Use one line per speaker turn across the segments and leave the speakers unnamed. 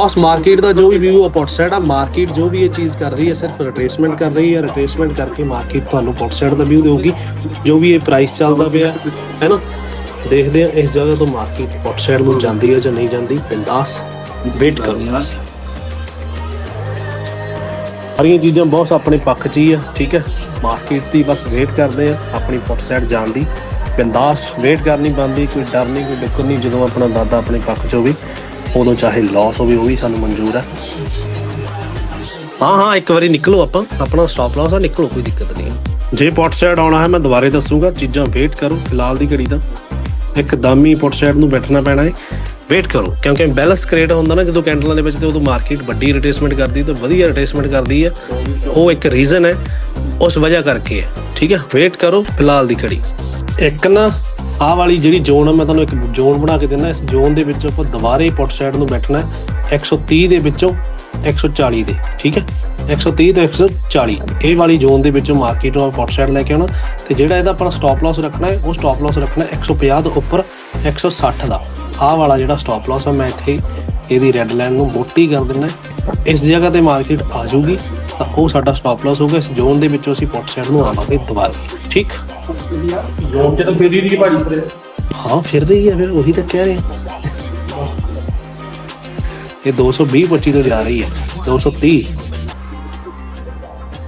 ਉਸ ਮਾਰਕੀਟ ਦਾ ਜੋ ਵੀ ਵਿਊ ਆ ਆ ਮਾਰਕੀਟ ਜੋ ਵੀ ਇਹ ਚੀਜ਼ ਕਰ ਰਹੀ ਹੈ ਸਿਰਫ ਰਿਟਰੇਸਮੈਂਟ ਕਰ ਰਹੀ ਹੈ ਰਿਟਰੇਸਮੈਂਟ ਕਰਕੇ ਮਾਰਕੀਟ ਤੁਹਾਨੂੰ ਸਾਈਡ ਦਾ ਵਿਊ ਦੇਊਗੀ, ਜੋ ਵੀ ਇਹ ਪ੍ਰਾਈਸ ਚੱਲਦਾ ਪਿਆ ਹੈ ਨਾ ਦੇਖਦੇ ਆ ਇਸ ਜਗ੍ਹਾ ਤੋਂ ਮਾਰਕੀਟ ਸਾਈਡ ਨੂੰ ਜਾਂਦੀ ਹੈ ਜਾਂ ਨਹੀਂ ਜਾਂਦੀ ਬਿੰਦਾਸ ਵੇਟ ਕਰੋ। ਸਾਰੀਆਂ ਚੀਜ਼ਾਂ ਬਹੁਤ ਆਪਣੇ ਪੱਖ 'ਚ ਹੀ ਆ, ਠੀਕ ਹੈ ਮਾਰਕੀਟ ਦੀ ਬਸ ਵੇਟ ਕਰਦੇ ਆ, ਆਪਣੀ ਪੁੱਟ ਸਾਈਡ ਜਾਣ ਦੀ। ਬਿੰਦਾਸ ਵੇਟ ਕਰਨੀ ਬੰਦੀ ਕੋਈ ਡਰ ਨਹੀਂ, ਕੋਈ ਦਿੱਕਤ ਨਹੀਂ, ਜਦੋਂ ਆਪਣਾ ਦਾਦਾ ਆਪਣੇ ਪੱਖ 'ਚ ਹੋਵੇ। ਉਦੋਂ ਚਾਹੇ ਲਾਸ ਹੋਵੇ ਉਹ ਵੀ ਸਾਨੂੰ ਮਨਜ਼ੂਰ ਹੈ। ਹਾਂ ਹਾਂ ਇੱਕ ਵਾਰੀ ਨਿਕਲੋ ਆਪਾਂ। ਆਪਣਾ ਸਟਾਪ ਲਾਸ ਆ ਨਿਕਲੋ ਕੋਈ ਦਿੱਕਤ ਨਹੀਂ। ਜੇ ਪੁੱਟ ਸਾਈਡ ਆਉਣਾ ਹੈ ਮੈਂ ਦੁਬਾਰੇ ਦੱਸੂਗਾ। ਚੀਜ਼ਾਂ ਵੇਟ ਕਰੋ ਫਿਲਹਾਲ ਦੀ ਘੜੀ ਦਾ। ਇੱਕਦਮ ਹੀ ਪੁੱਟ ਸਾਈਡ ਨੂੰ ਬੈਠਣਾ ਪੈਣਾ ਹੈ। ਵੇਟ ਕਰੋ ਕਿਉਂਕਿ ਬੈਲੈਂਸ ਕ੍ਰੀਏਟ ਹੁੰਦਾ ਨਾ ਜਦੋਂ ਕੈਂਡਲਾਂ ਦੇ ਵਿੱਚ ਤੇ ਉਦੋਂ ਮਾਰਕੀਟ ਵੱਡੀ ਰਿਟੇਸਮੈਂਟ ਕਰਦੀ ਤੇ ਵਧੀਆ ਰਿਟੇਸਮੈਂਟ ਕਰਦੀ ਹੈ। ਉਹ ਇੱਕ ਰੀਜ਼ਨ ਹੈ ਉਸ ਵਜ੍ਹਾ ਕਰਕੇ ਹੈ। ਠੀਕ ਹੈ ਵੇਟ ਕਰੋ ਫਿਲਹਾਲ ਦੀ ਘੜੀ। ਇੱਕ ਨਾ ਆਹ ਵਾਲੀ ਜਿਹੜੀ ਜ਼ੋਨ ਆ, ਮੈਂ ਤੁਹਾਨੂੰ ਇੱਕ ਜ਼ੋਨ ਬਣਾ ਕੇ ਦਿੰਦਾ। ਇਸ ਜ਼ੋਨ ਦੇ ਵਿੱਚੋਂ ਆਪਾਂ ਦੁਬਾਰੇ ਪੁੱਟ ਸਾਈਡ ਨੂੰ ਬੈਠਣਾ ਹੈ। 130 ਦੇ ਵਿੱਚੋਂ 140 ਦੇ, ਠੀਕ ਹੈ? 130 ਤੋਂ 140 ਇਹ ਵਾਲੀ ਜ਼ੋਨ ਦੇ ਵਿੱਚੋਂ ਮਾਰਕੀਟ ਨੂੰ ਪੁੱਟ ਸਾਈਡ ਲੈ ਕੇ ਆਉਣਾ। ਤੇ ਜਿਹੜਾ ਇਹਦਾ ਆਪਣਾ ਸਟਾਪ ਲਾਸ ਰੱਖਣਾ ਹੈ, ਉਹ ਸਟਾਪ ਲਾਸ ਰੱਖਣਾ ਹੈ 150 ਤੋਂ ਉੱਪਰ 160 ਦਾ। ਆਹ ਵਾਲਾ ਜਿਹੜਾ ਸਟਾਪ ਲਾਸ ਹੈ ਮੈਂ ਇੱਥੇ ਇਹਦੀ ਰੈੱਡ ਲਾਈਨ ਨੂੰ ਮੋਟੀ ਕਰ ਦਿੰਦਾ ਇਸ ਜਗ੍ਹਾ ਤੇ ਮਾਰਕੀਟ ਆ ਜਾਊਗੀ, ਤਾਂ ਉਹ ਸਾਡਾ ਸਟਾਪ ਲਾਸ ਹੋਊਗਾ। ਇਸ ਜ਼ੋਨ ਦੇ ਵਿੱਚੋਂ ਅਸੀਂ ਪੁੱਟ ਸਾਈਡ ਨੂੰ ਆਵਾਂਗੇ ਦੁਬਾਰਾ, ਠੀਕ?
ਜੋਨ ਚ ਤਾਂ ਫਿਰ ਹੀ ਭਾਜੀ ਫਿਰ
ਹਾਂ ਫਿਰ ਰਹੀ ਹੈ ਫਿਰ, ਉਹੀ ਤਾਂ ਕਹਿ ਰਹੇ। ਹਾਂ ਇਹ 220 25 ਤੋਂ ਜਾ ਰਹੀ ਹੈ 230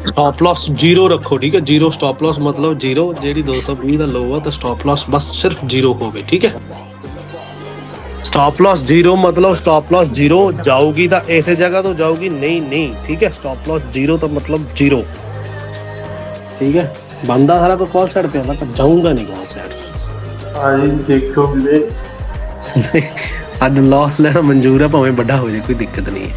ਸਟਾਪ ਲਾਸ ਜ਼ੀਰੋ ਰੱਖੋ, ਠੀਕ ਹੈ? ਜ਼ੀਰੋ ਸਟਾਪ ਲਾਸ ਮਤਲਬ ਜ਼ੀਰੋ, ਜਿਹੜੀ 220 ਦਾ ਲੋ ਆ, ਤਾਂ ਸਟਾਪ ਲਾਸ ਬਸ ਸਿਰਫ ਜ਼ੀਰੋ ਹੋਵੇ, ਠੀਕ ਹੈ? ਸਟਾਪ ਲਾਸ ਜ਼ੀਰੋ ਮਤਲਬ ਸਟਾਪ ਲਾਸ ਜ਼ੀਰੋ, ਜਾਊਗੀ ਤਾਂ ਇਸੇ ਜਗ੍ਹਾ ਤੋਂ ਜਾਊਗੀ, ਨਹੀਂ ਨਹੀਂ, ਠੀਕ ਹੈ? ਸਟਾਪ ਲਾਸ ਜ਼ੀਰੋ ਤਾਂ ਮਤਲਬ ਜ਼ੀਰੋ, ਠੀਕ ਹੈ? ਬੰਦਾ ਸਾਰਾ ਕੋ ਕਾਲ ਸਾਈਡ ਤੇ ਆਉਂਦਾ ਪਰ ਜਾਊਂਗਾ ਨਹੀਂ ਕਾਲ ਸਾਈਡ
ਹਾਂਜੀ ਦੇਖੋ ਵੀਰੇ।
ਅੱਜ ਲਾਸ ਲੈਣਾ ਮਨਜ਼ੂਰ ਹੈ ਭਾਵੇਂ ਵੱਡਾ ਹੋ ਜਾਏ ਕੋਈ ਦਿੱਕਤ ਨਹੀਂ ਹੈ।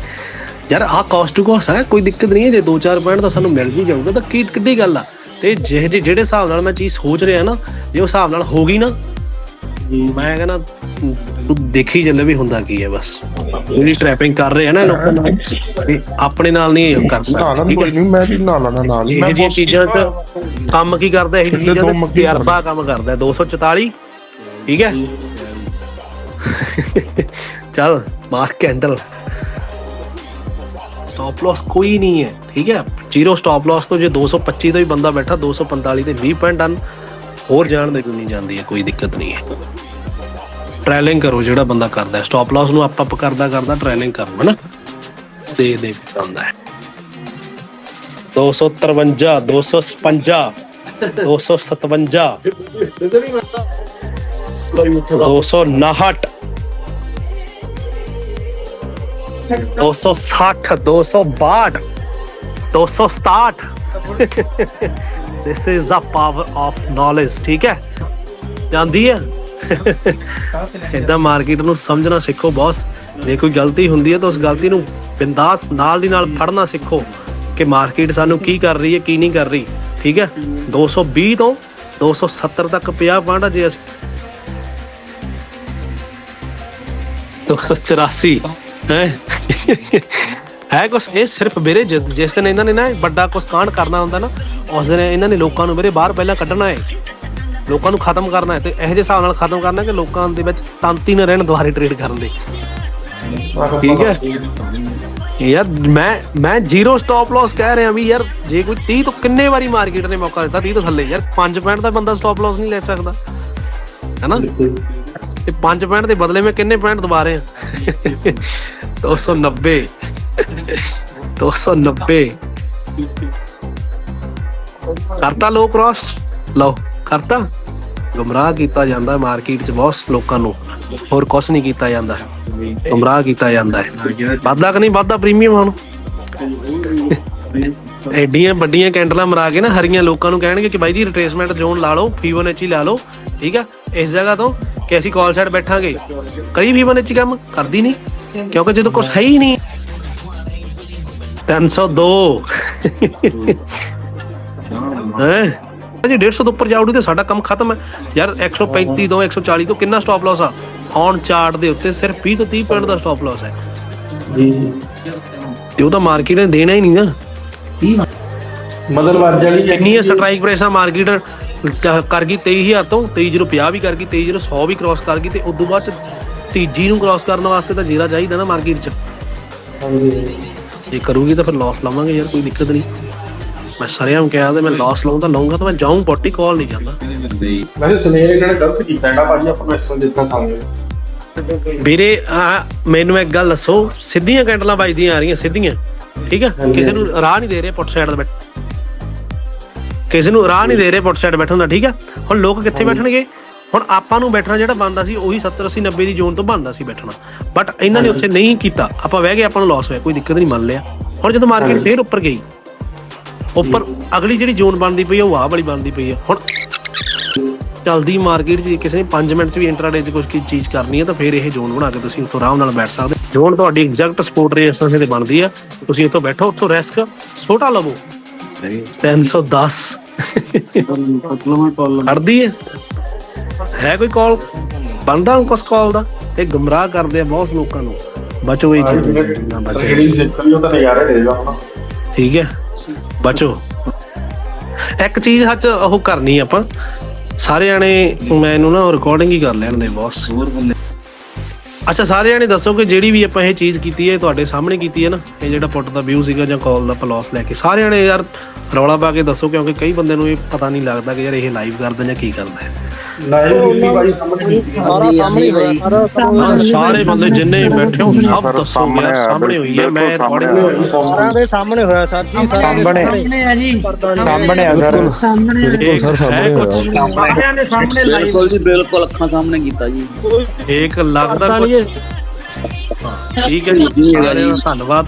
ਯਾਰ ਆਹ ਕਾਸਟ ਟੂ ਕਾਸਟ ਹੈ ਕੋਈ ਦਿੱਕਤ ਨਹੀਂ ਹੈ। ਜੇ 2-4 ਪੁਆਇੰਟ ਤਾਂ ਸਾਨੂੰ ਮਿਲ ਵੀ ਜਾਊਗਾ ਤਾਂ ਕੀ ਕਿੱਡੀ ਗੱਲ ਆ। ਤੇ ਜਿਹੇ ਜਿਹੇ- ਜਿਹੜੇ ਹਿਸਾਬ ਨਾਲ ਮੈਂ ਚੀਜ਼ ਸੋਚ ਰਿਹਾ ਨਾ ਜੇ ਉਸ ਹਿਸਾਬ ਨਾਲ ਹੋ ਗਈ ਨਾ ਮੈਂ ਕਹਿੰਦਾ ਤੂੰ ਦੇਖੀ ਚੱਲੇ ਵੀ ਹੁੰਦਾ ਕੀ ਹੈ ਬਸ। ਜਿਹੜੀ ਟ੍ਰੈਪਿੰਗ ਕਰ ਰਹੇ ਆ ਨਾ ਲੋਕਾਂ ਨਾਲ ਇਹ ਆਪਣੇ ਨਾਲ ਨਹੀਂ ਕਰ
ਨਾ
ਸਕਦੇ।
ਨਾ ਕੋਈ ਨਹੀਂ ਮੈਂ ਵੀ ਨਾ ਲੈਣਾ ਨਾਲ। ਹੀ
ਇਹ
ਮੈਂ
ਜਿਹੜੀਆਂ ਚੀਜ਼ਾਂ 'ਚ ਕੰਮ ਕੀ ਕਰਦਾ ਇਹ ਚੀਜ਼ਾਂ
ਦੋ
ਤੇ
ਮੱਕੀ
ਤਜਰਬਾ ਕੰਮ ਕਰਦਾ ਹੈ। 244 ਠੀਕ ਹੈ। ਚੱਲ ਮਾਰ ਕੈਂਡਲ ਸਟਾਪ ਲਾਸ ਕੋਈ ਨਹੀਂ ਹੈ ਠੀਕ ਹੈ। ਜ਼ੀਰੋ ਸਟਾਪ ਲਾਸ ਤੋਂ ਜੇ 225 ਦਾ ਵੀ ਬੰਦਾ ਬੈਠਾ 245 ਤੇ 20 ਪੁਆਇੰਟ ਡਨ ਹੋਰ ਜਾਣ ਦੇ ਕੋਈ ਨਹੀਂ ਜਾਂਦੀ ਹੈ? ਕੋਈ ਦਿੱਕਤ ਨਹੀਂ ਹੈ। ਟ੍ਰੈਲਿੰਗ ਕਰੋ, ਜਿਹੜਾ ਬੰਦਾ ਕਰਦਾ ਹੈ। ਸਟਾਪ ਲਾਸ ਨੂੰ ਅਪ ਅਪ ਕਰਦਾ ਕਰਦਾ ਟ੍ਰੈਲਿੰਗ ਕਰੋ ਹਨਾ ਦੇ ਦੇ ਜਾਂਦਾ ਹੈ। 253 256 257 259 260 262 267 this is the power of knowledge ਠੀਕ ਹੈ ਜਾਂਦੀ ਹੈ ਇਦਾਂ ਮਾਰਕੀਟ ਨੂੰ ਸਮਝਣਾ ਸਿੱਖੋ ਬੌਸ ਜੇ ਕੋਈ ਗਲਤੀ ਹੁੰਦੀ ਹੈ ਤਾਂ ਉਸ ਗਲਤੀ ਨੂੰ ਬਿੰਦਾਸ ਨਾਲ ਦੀ ਨਾਲ ਫੜਨਾ ਸਿੱਖੋ ਕਿ ਮਾਰਕੀਟ ਸਾਨੂੰ ਕੀ ਕਰ ਰਹੀ ਹੈ, ਕੀ ਨਹੀਂ ਕਰ ਰਹੀ, ਠੀਕ ਹੈ? 220 ਤੋਂ 270 ਤੱਕ 50 ਪੁਆਇੰਟ ਜੇ ਅਸੀਂ। 284 ਹੈ? ਹੈ ਕੁਛ? ਇਹ ਸਿਰਫ ਵੀਰੇ ਜਿਸ ਦਿਨ ਇਹਨਾਂ ਨੇ ਨਾ ਵੱਡਾ ਕੁਛ ਕਾਂਡ ਕਰਨਾ ਹੁੰਦਾ ਨਾ ਉਸ ਦਿਨ ਇਹਨਾਂ ਨੇ ਲੋਕਾਂ ਨੂੰ ਮੇਰੇ ਬਾਹਰ ਪਹਿਲਾਂ ਕੱਢਣਾ ਹੈ। ਲੋਕਾਂ ਨੂੰ ਖਤਮ ਕਰਨਾ ਹੈ ਤੇ ਇਹੋ ਜਿਹੇ ਹਿਸਾਬ ਨਾਲ ਖਤਮ ਕਰਨਾ ਕਿ ਲੋਕਾਂ ਦੇ ਵਿੱਚ ਤੰਤੀ ਨਾ ਰਹਿਣ ਦੁਆਰੇ ਟ੍ਰੇਡ ਕਰਨ ਦੇ। ਠੀਕ ਹੈ? ਯਾਰ ਮੈਂ ਮੈਂ ਜ਼ੀਰੋ ਸਟਾਪ ਲਾਸ ਕਹਿ ਰਿਹਾ ਵੀ ਯਾਰ ਜੇ ਕੋਈ 30 ਤੋਂ ਕਿੰਨੇ ਵਾਰੀ ਮਾਰਕੀਟ ਨੇ ਮੌਕਾ ਦਿੱਤਾ 30 ਤੋਂ ਥੱਲੇ, ਯਾਰ 5 ਪੁਆਇੰਟ ਦਾ ਬੰਦਾ ਸਟਾਪ ਲਾਸ ਨਹੀਂ ਲੈ ਸਕਦਾ। ਹੈਨਾ? ਤੇ 5 ਪੁਆਇੰਟ ਦੇ ਬਦਲੇ ਮੈਂ ਕਿੰਨੇ ਪੁਆਇੰਟ ਦਵਾ ਰਿਹਾ? 290 290 ਕਰਤਾ ਲੋ ਕ੍ਰਾਸ ਲਓ, ਕਰਤਾ। ਗੁੰਮਰਾਹ ਕੀਤਾ ਜਾਂਦਾ ਮਾਰਕੀਟ 'ਚ ਬਹੁਤ ਲੋਕਾਂ ਨੂੰ। ਹੋਰ ਕੁਝ ਨਹੀਂ ਕੀਤਾ ਜਾਂਦਾ। ਗੁੰਮਰਾਹ ਕੀਤਾ ਜਾਂਦਾ ਹੈ। ਵਾਧਾ ਕਿ ਨਹੀਂ? ਵਾਧਾ ਪ੍ਰੀਮੀਅਮ ਹੁਣ। ਐਡੀਆਂ ਵੱਡੀਆਂ ਕੈਂਡਲਾਂ ਮਰਾ ਕੇ ਨਾ ਹਰੀਆਂ ਲੋਕਾਂ ਨੂੰ ਕਹਿਣਗੇ ਕਿ ਬਾਈ ਜੀ ਰਿਟਰੇਸਮੈਂਟ ਜ਼ੋਨ ਲਾ ਲਓ ਫੀਬੋਨੈਚੀ ਲਾ ਲਓ, ਠੀਕ ਆ? ਇਸ ਜਗ੍ਹਾ ਤੋਂ ਕਿ ਅਸੀਂ ਕਾਲ ਸਾਈਡ ਬੈਠਾਂਗੇ। ਕਈ ਫੀਬੋਨੈਚੀ ਕੰਮ? ਕਰਦੀ ਨਹੀਂ। ਕਿਉਂਕਿ ਜਦੋਂ ਕੁਝ ਹੈ ਹੀ ਨਹੀਂ। 302 ਹੈ? ਜੀ 150 ਤੋਂ ਉੱਪਰ ਜਾਉੜੀ ਤੇ ਸਾਡਾ ਕੰਮ ਖਤਮ ਹੈ। ਯਾਰ 135 ਤੋਂ 140 ਤੋਂ ਕਿੰਨਾ ਸਟਾਪ ਲਾਸ ਆ? ਔਨ ਚਾਰਟ ਦੇ ਉੱਤੇ ਸਿਰਫ 20 ਤੋਂ 30 ਪੁਆਇੰਟ ਦਾ ਸਟਾਪ ਲਾਸ ਹੈ।
ਜੀ।
ਤੇ ਉਹ ਤਾਂ ਮਾਰਕੀਟ ਨੇ ਦੇਣਾ ਹੀ ਨਹੀਂ ਨਾ।
ਮਦਰ ਵੱਜ ਵਾਲੀ
ਇੰਨੀ ਸਟ੍ਰਾਈਕ ਪ੍ਰਾਈਸ ਆ ਮਾਰਕੀਟ ਕਰ ਗਈ 23000 ਤੋਂ 23050 ਵੀ ਕਰ ਗਈ 23100 ਵੀ ਕ੍ਰਾਸ ਕਰ ਗਈ ਤੇ ਉਸ ਤੋਂ ਬਾਅਦ ਚ ਤੀਜੀ ਨੂੰ ਕ੍ਰਾਸ ਕਰਨ ਵਾਸਤੇ ਤਾਂ ਜੀਰਾ ਚਾਹੀਦਾ ਨਾ ਮਾਰਕੀਟ 'ਚ।
ਹਾਂਜੀ।
ਜੇ ਕਰੂਗੀ ਤਾਂ ਫਿਰ ਲਾਸ ਲਾਵਾਂਗੇ ਯਾਰ ਕੋਈ ਦਿੱਕਤ ਨਹੀਂ। ਮੈਂ ਸਰਿਆਮ ਕਿਹਾ ਤੇ ਮੈਂ ਲਾਸ ਲਾਉਂ ਤਾਂ ਲਾਉਂਗਾ ਤਾਂ ਮੈਂ ਜਾਊਂ ਪੋਟੀ ਕਾਲ ਨਹੀਂ ਜਾਂਦਾ।
ਵੈਸੇ ਸੁਨੇਰ ਇਹਨਾਂ ਨੇ ਗਲਤ ਕੀਤਾ ਜਿਹੜਾ ਭਾਜੀ ਆਪਾਂ ਨੂੰ ਇਸ ਤਰ੍ਹਾਂ ਦੇਖਣਾ ਚਾਹਾਂਗੇ
ਵੀਰੇ ਆ ਮੈਨੂੰ ਇੱਕ ਗੱਲ ਦੱਸੋ ਸਿੱਧੀਆਂ ਕੈਂਡਲਾਂ ਵੱਜਦੀਆਂ ਆ ਰਹੀਆਂ ਸਿੱਧੀਆਂ ਠੀਕ ਹੈ ਕਿਸੇ ਨੂੰ ਰਾਹ ਨਹੀਂ ਦੇ ਰਹੇ ਪੁੱਟ ਸਾਈਡ ਤੇ ਬੈਠ ਕਿਸੇ ਨੂੰ ਰਾਹ ਨਹੀਂ ਦੇ ਰਹੇ ਪੁੱਟ ਸਾਈਡ ਬੈਠਣ ਦਾ ਠੀਕ ਹੈ ਹੁਣ ਲੋਕ ਕਿੱਥੇ ਬੈਠਣਗੇ? ਹੁਣ ਆਪਾਂ ਨੂੰ ਬੈਠਣਾ ਜਿਹੜਾ ਬੰਦਾ ਸੀ ਉਹੀ 70 80 90 ਦੀ ਜ਼ੋਨ ਤੋਂ ਬੰਦਾ ਸੀ ਬੈਠਣਾ। ਬਟ ਇਹਨਾਂ ਨੇ ਉੱਥੇ ਨਹੀਂ ਕੀਤਾ। ਆਪਾਂ ਬਹਿ ਗਏ ਆਪਾਂ ਨੂੰ ਲਾਸ ਹੋਇਆ ਕੋਈ ਦਿੱਕਤ ਨਹੀਂ ਮੰਨ ਲਿਆ। ਹੁਣ ਜਦੋਂ ਮਾਰਕੀਟ ਫੇਰ ਉੱਪਰ ਗਈ। ਉੱਪਰ ਅਗਲੀ ਜਿਹੜੀ ਜ਼ੋਨ ਬਣਦੀ ਪਈ ਆ ਉਹ ਆਹ ਵਾਲੀ ਬਣਦੀ ਪਈ ਆ। ਹੁਣ ਚਲਦੀ ਮਾਰਕੀਟ 'ਚ ਕਿਸੇ ਨੇ 5 ਮਿੰਟ 'ਚ ਵੀ ਇੰਟਰਾਡੇ 'ਚ ਕੁਝ ਕੀ ਚੀਜ਼ ਕਰਨੀ ਹੈ ਤਾਂ ਫਿਰ ਇਹ ਜ਼ੋਨ ਬਣਾ ਕੇ ਤੁਸੀਂ ਉੱਥੋਂ ਆਰਾਮ ਨਾਲ ਬੈਠ ਸਕਦੇ ਜ਼ੋਨ ਤੁਹਾਡੀ ਐਗਜ਼ੈਕਟ ਸਪੋਰਟ ਰੇਸਟੈਂਸ ਤੇ ਬਣਦੀ ਆ। ਤੁਸੀਂ ਉੱਥੋਂ ਬੈਠੋ ਉੱਥੋਂ ਰਿਸਕ ਛੋਟਾ ਲਵੋ। 310 ਖੜਦੀ ਹੈ ਹੈ ਕੋਈ ਕਾਲ ਬੰਦਾ ਕੁਸ ਕਾਲ ਦਾ? ਇਹ ਗੁੰਮਰਾਹ ਕਰਦੇ ਆ ਬਹੁਤ ਲੋਕਾਂ ਨੂੰ। ਬਚੋ ਇਹ ਚੀਜ਼। ਨਾ ਬਚੋ
ਤਾਂ
ਠੀਕ ਹੈ। ਬਚੋ ਇੱਕ ਚੀਜ਼ ਹੱਚ ਉਹ ਕਰਨੀ ਆਪਾਂ। ਸਾਰੇ ਜਾਣੇ ਮੈਂ ਇਹਨੂੰ ਨਾ ਰਿਕਾਰਡਿੰਗ ਹੀ ਕਰ ਲੈਣ ਦੇ ਬੌਸ ਅੱਛਾ ਸਾਰੇ ਜਾਣੇ ਦੱਸੋ ਕਿ ਜਿਹੜੀ ਵੀ ਆਪਾਂ ਇਹ ਚੀਜ਼ ਕੀਤੀ ਹੈ ਤੁਹਾਡੇ ਸਾਹਮਣੇ ਕੀਤੀ ਹੈ ਨਾ? ਇਹ ਜਿਹੜਾ ਪੁੱਟ ਦਾ ਵਿਊ ਸੀਗਾ ਜਾਂ ਕਾਲ ਦਾ ਪਲੋਸ ਲੈ ਕੇ। ਸਾਰੇ ਜਾਣੇ ਯਾਰ ਰੌਲਾ ਪਾ ਕੇ ਦੱਸੋ ਕਿਉਂਕਿ ਕਈ ਬੰਦੇ ਨੂੰ ਇਹ ਪਤਾ ਨਹੀਂ ਲੱਗਦਾ ਕਿ ਯਾਰ ਇਹ ਲਾਈਵ ਕਰਦਾ ਜਾਂ ਕੀ ਕਰਦਾ ਹੈ।
ਲਾਈਵ ਸਾਹਮਣੇ ਕੀਤੀ
ਸਾਰਾ ਸਾਹਮਣੇ ਹੋਇਆ
ਹਾਂ, ਬੰਦੇ ਜਿੰਨੇ ਵੀ ਬੈਠੇ ਹੋ ਸਭ ਦੱਸੋ ਯਾਰ ਸਾਹਮਣੇ ਹੋਈ ਹੈ ਮੈਂ ਤੁਹਾਡੇ ਕੋਲ
ਸਾਰਿਆਂ ਦੇ ਸਾਹਮਣੇ ਹੋਇਆ ਸਰ ਜੀ ਸਾਰਿਆਂ ਦੇ ਸਾਹਮਣੇ
ਹੈ ਜੀ।
ਸਾਹਮਣੇ ਆ ਸਰ।
ਬਿਲਕੁਲ ਸਰ ਸਾਹਮਣੇ
ਸਾਰਿਆਂ ਦੇ ਸਾਹਮਣੇ ਬਿਲਕੁਲ ਜੀ ਬਿਲਕੁਲ ਅੱਖਾਂ ਸਾਹਮਣੇ ਕੀਤਾ ਜੀ।
ਇੱਕ ਲੱਗਦਾ ਕੁਝ ਠੀਕ ਹੈ ਜੀ ਧੰਨਵਾਦ।